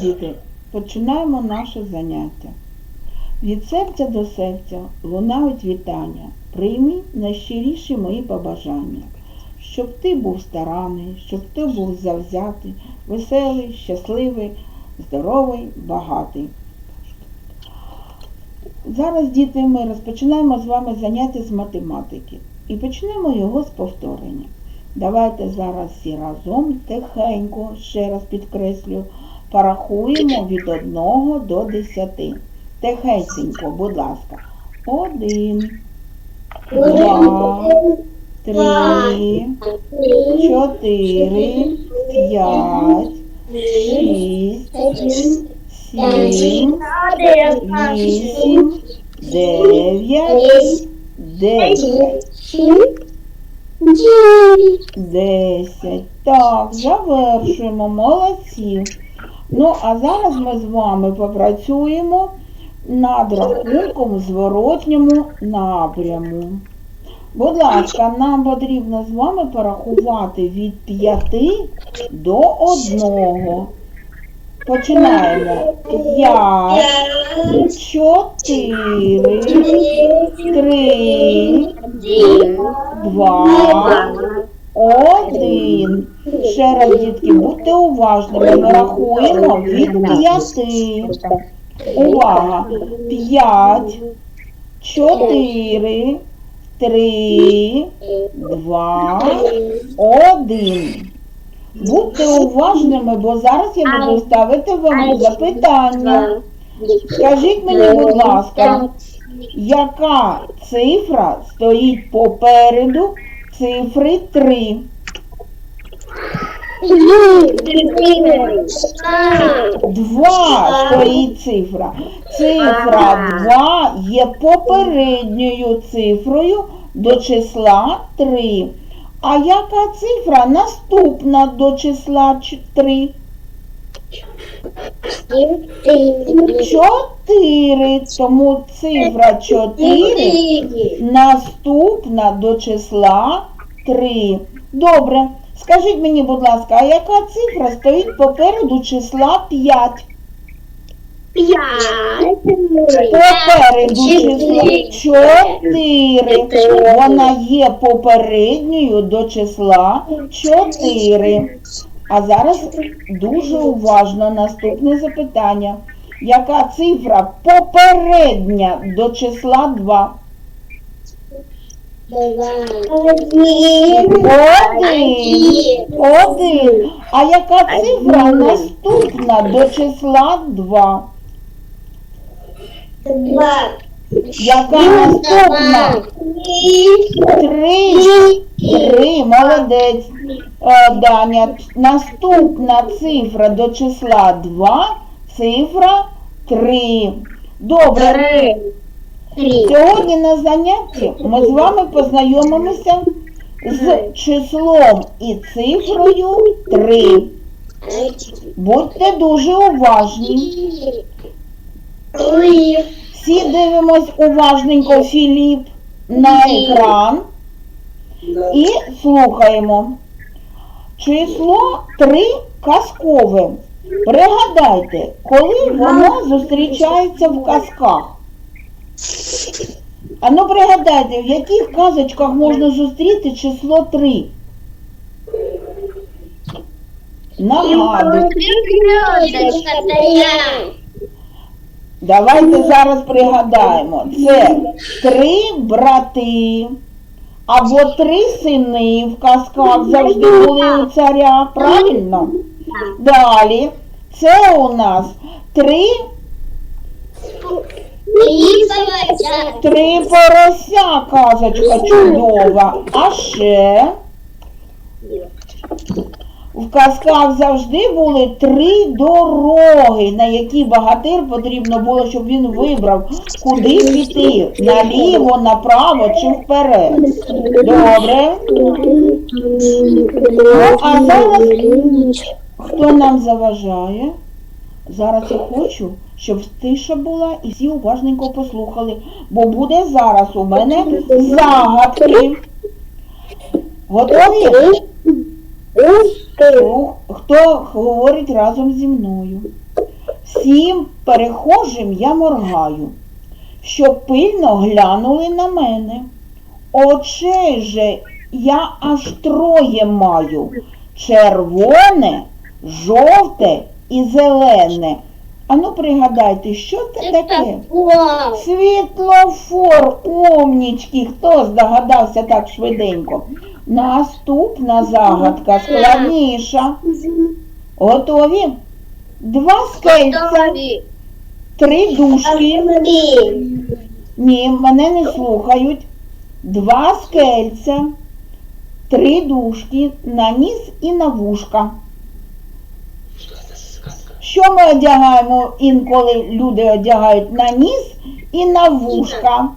Діти, починаємо наше заняття. Від серця до серця лунають вітання. Прийми найщиріші мої побажання. Щоб ти був старанний, щоб ти був завзятий, веселий, щасливий, здоровий, багатий. Зараз, діти, ми розпочинаємо з вами заняття з математики і почнемо його з повторення. Давайте зараз всі разом тихенько, ще раз підкреслю, порахуємо від 1 до 10. Тихесенько, будь ласка. Один, два, три, чотири, п'ять, шість, сім, вісім, дев'ять, десять. Десять. Так, завершуємо. Молодці. Ну, а зараз ми з вами попрацюємо над рахунком зворотньому напряму. Будь ласка, нам потрібно з вами порахувати від 5 до 1. Починаємо. 5, 4, 3, Два, один. Ще раз, дітки, будьте уважними. Ми рахуємо від п'яти. Увага. П'ять, чотири, три, два, один. Будьте уважними, бо зараз я буду ставити вам запитання. Скажіть мені, будь ласка, яка цифра стоїть попереду цифри 3? Два стоїть цифра. Цифра 2 є попередньою цифрою до числа 3. А яка цифра наступна до числа 3? 4. Тому цифра 4 наступна до числа 3. Добре. Скажіть мені, будь ласка, а яка цифра стоїть попереду числа 5? Попереду числа 4. Вона є попередньою до числа 4. А зараз дуже уважно наступне запитання. Яка цифра попередня до числа 2? Один. Один. А яка цифра наступна до числа 2? Яка наступна? Три. Три. Молодець. Е, Даня. Наступна цифра до числа 2. Цифра 3. Добре. Сьогодні на занятті ми з вами познайомимося з числом і цифрою 3. Будьте дуже уважні. Всі дивимось уважненько Філіп на екран і слухаємо. Число 3 казкове. Пригадайте, коли воно зустрічається в казках. А ну пригадайте, в яких казочках можна зустріти число 3? Нагадую. Давайте зараз пригадаємо. Це три брати або три сини в казках завжди були у царя, правильно? Далі. Це у нас три, три порося казочка чудова. А ще в казках завжди були три дороги, на які багатир потрібно було, щоб він вибрав, куди піти, наліво, направо чи вперед. Добре? Ну, а зараз хто нам заважає? Зараз я хочу, щоб тиша була і всі уважненько послухали, бо буде зараз у мене загадки. Готові? Хто- говорить разом зі мною? Всім перехожим я моргаю, щоб пильно глянули на мене. Очей же я аж троє маю. Червоне, жовте і зелене. Ану пригадайте, що це таке? Світлофор, умнічки, хто здогадався так швиденько? Наступна загадка складніша. Готові? Два скельця, три дужки. Ні, мене не слухають. Два скельця, три дужки на ніс і на вушка. Що ми одягаємо інколи люди одягають на ніс і на вушка?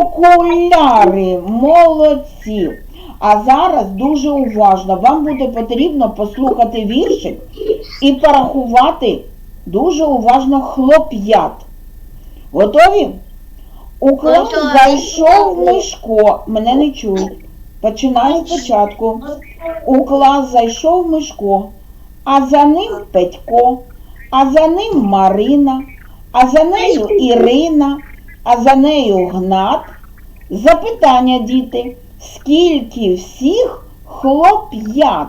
Окуляри, молодці. А зараз дуже уважно. Вам буде потрібно послухати віршик і порахувати дуже уважно хлоп'ят. Готові? У клас зайшов Мишко. Мене не чують. Починаю спочатку. У клас зайшов Мишко, а за ним Петько, а за ним Марина, а за нею Ірина, а за нею Гнат. Запитання, діти, скільки всіх хлоп'ят?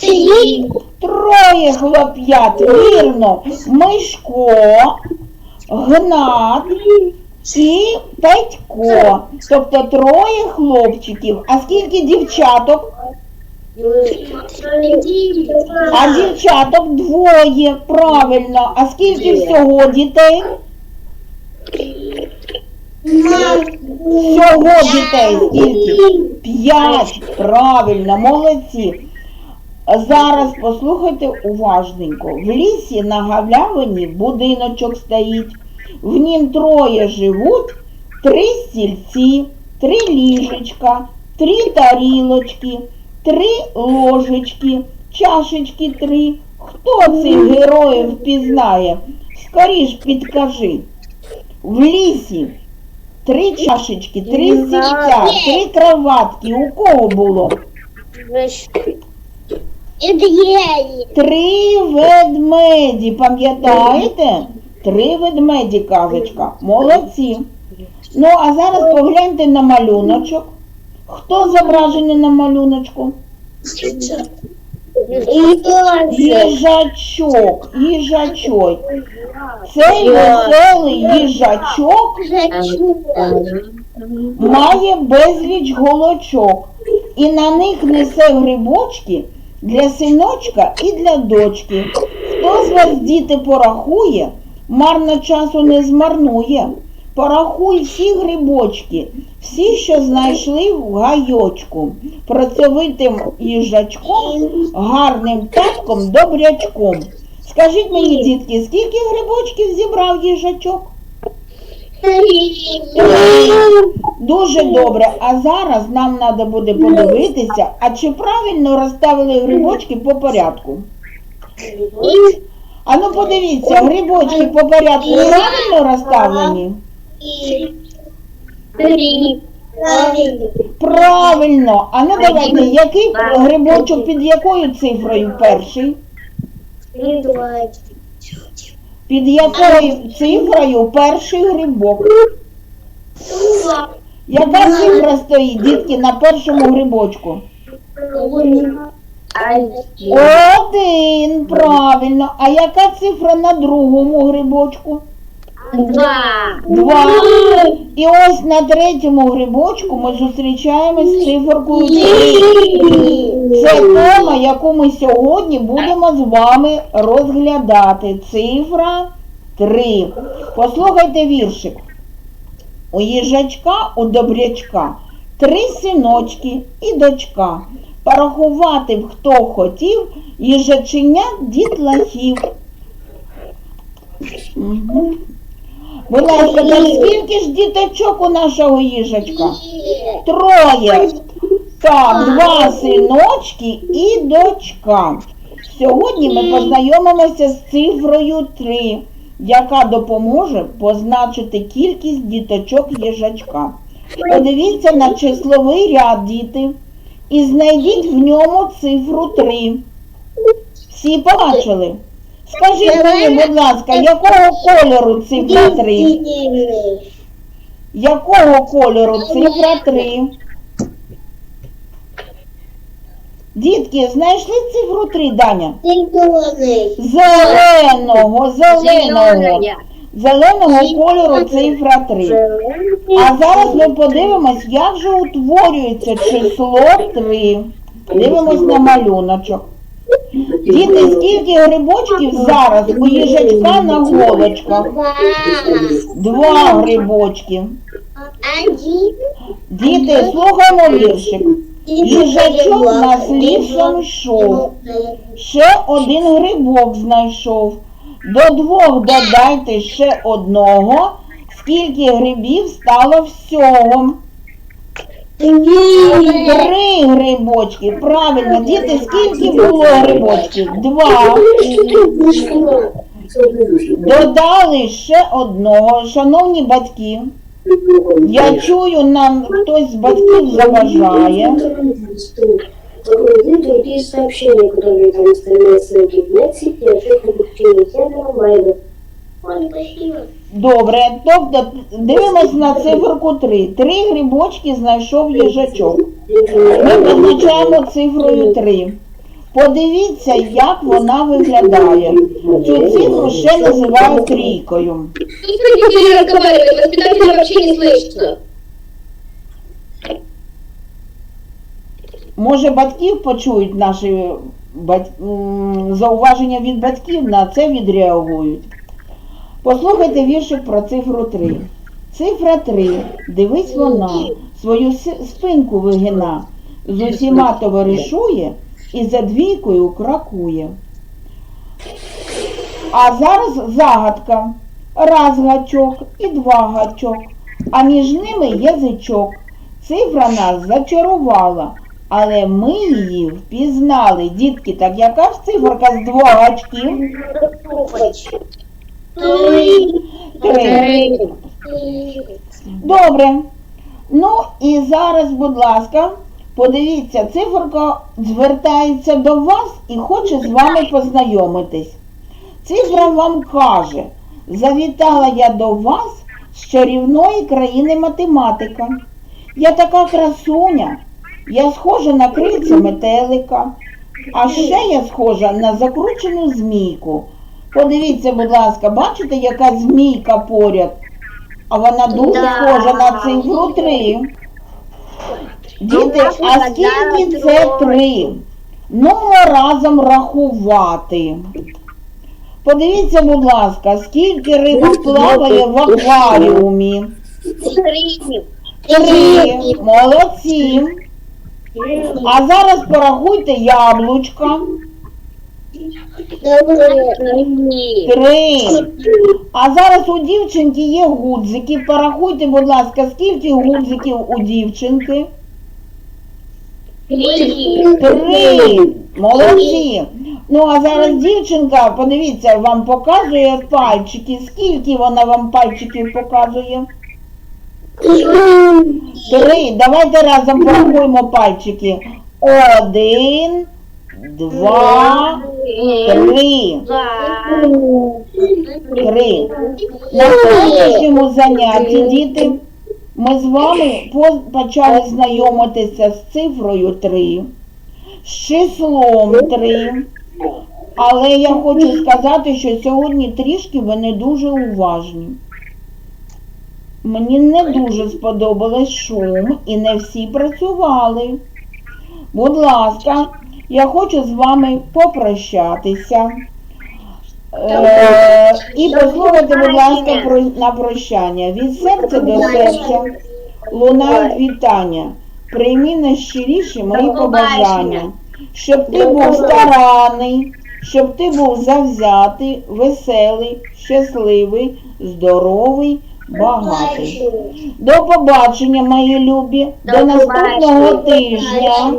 Три. Троє хлоп'ят, вірно. Мишко, Гнат і Петько. Тобто троє хлопчиків. А скільки дівчаток? А дівчаток двоє, правильно. А скільки всього дітей? Всього дітей скільки? П'ять. Правильно, молодці. Зараз послухайте уважненько. В лісі на галявині будиночок стоїть. В нім троє живуть, три стільці, три ліжечка, три тарілочки, три ложечки, чашечки три. Хто цих героїв впізнає? Скоріш підкажи. В лісі три чашечки, три Не три кроватки. У кого було? Три ведмеді, пам'ятаєте? Три ведмеді, казочка. Молодці. Ну, а зараз погляньте на малюночок. Хто зображений на малюночку? Їжачок, їжачок. Цей веселий їжачок має безліч голочок і на них несе грибочки для синочка і для дочки. Хто з вас, діти, порахує, марно часу не змарнує. Порахуй всі грибочки, всі, що знайшли в гайочку, працьовитим їжачком, гарним татком, добрячком. Скажіть мені, дітки, скільки грибочків зібрав їжачок? Дуже добре. А зараз нам треба буде подивитися, а чи правильно розставили грибочки по порядку. А ну подивіться, грибочки по порядку правильно розставлені? Правильно. А ну давайте, який грибочок під якою цифрою перший? Під якою цифрою перший грибок? Яка цифра стоїть, дітки, на першому грибочку? Один, правильно. А яка цифра на другому грибочку? Два. Два. І ось на третьому грибочку ми зустрічаємось з циферкою три. Це тема, яку ми сьогодні будемо з вами розглядати. Цифра 3. Послухайте віршик. У їжачка, у добрячка три синочки і дочка. Порахувати б хто хотів, їжаченя дітлахів. Угу. Ласка, так скільки ж діточок у нашого їжачка? Троє. Так, два синочки і дочка. Сьогодні ми познайомимося з цифрою 3, яка допоможе позначити кількість діточок їжачка. Подивіться на числовий ряд, діти, і знайдіть в ньому цифру 3. Всі побачили? Скажіть мені, будь ласка, якого кольору цифра 3? Якого кольору цифра 3? Дітки, знайшли цифру 3, Даня? Зеленого, зеленого. Зеленого кольору цифра 3. А зараз ми подивимось, як же утворюється число 3. Дивимось на малюночок. Діти, скільки грибочків зараз у їжачка на голочках? Два. Грибочки. Діти, слухаємо віршик. Їжачок нас лісом йшов. Ще один грибок знайшов. До двох додайте ще одного. Скільки грибів стало всього? Три грибочки. Правильно, діти, скільки було грибочків? Два. Додали ще одного. Шановні батьки, я чую, нам хтось з батьків заважає. Загрузить другие сообщения, которые там остальные ссылки в Netflix и ответ на подключение сервера Майда. Добре, тобто дивимось на циферку 3. Три грибочки знайшов їжачок. Ми позначаємо цифрою 3. Подивіться, як вона виглядає. Цю цифру ще називають трійкою. Воспитателя вообще не слышно. Може, батьків почують наші бать... м, зауваження від батьків, на це відреагують. Послухайте віршик про цифру 3. Цифра 3. Дивись вона, свою спинку вигина, з усіма товаришує і за двійкою кракує. А зараз загадка. Раз гачок і два гачок, а між ними язичок. Цифра нас зачарувала, але ми її впізнали. Дітки, так яка ж циферка з двох гачків? Три. Добре. Ну і зараз, будь ласка, подивіться, циферка звертається до вас і хоче з вами познайомитись. Цифра вам каже, завітала я до вас з чарівної країни математика. Я така красуня, я схожа на крильця метелика, а ще я схожа на закручену змійку. Подивіться, будь ласка, бачите, яка змійка поряд? А вона дуже Да. схожа на цифру 3. Діти, а скільки це 3? Ну, ми разом рахувати. Подивіться, будь ласка, скільки рибок плаває в акваріумі. Три. Три. Молодці. А зараз порахуйте яблучка. Три. А зараз у дівчинки є гудзики. Порахуйте, будь ласка, скільки гудзиків у дівчинки? Три. Молодці. Ну а зараз дівчинка, подивіться, вам показує пальчики. Скільки вона вам пальчиків показує? Три. Давайте разом порахуємо пальчики. Один, два, три. Три. На сьогоднішньому занятті, діти, ми з вами почали знайомитися з цифрою 3, з числом 3. Але я хочу сказати, що сьогодні трішки ви не дуже уважні. Мені не дуже сподобалось шум і не всі працювали. Будь ласка, я хочу з вами попрощатися. Е, і послухайте, будь ласка, про, на прощання. Від серця до серця лунають вітання. Прийми найщиріші мої побажання. Щоб ти був старанний, щоб ти був завзятий, веселий, щасливий, здоровий, багатий. До побачення, мої любі, до наступного тижня.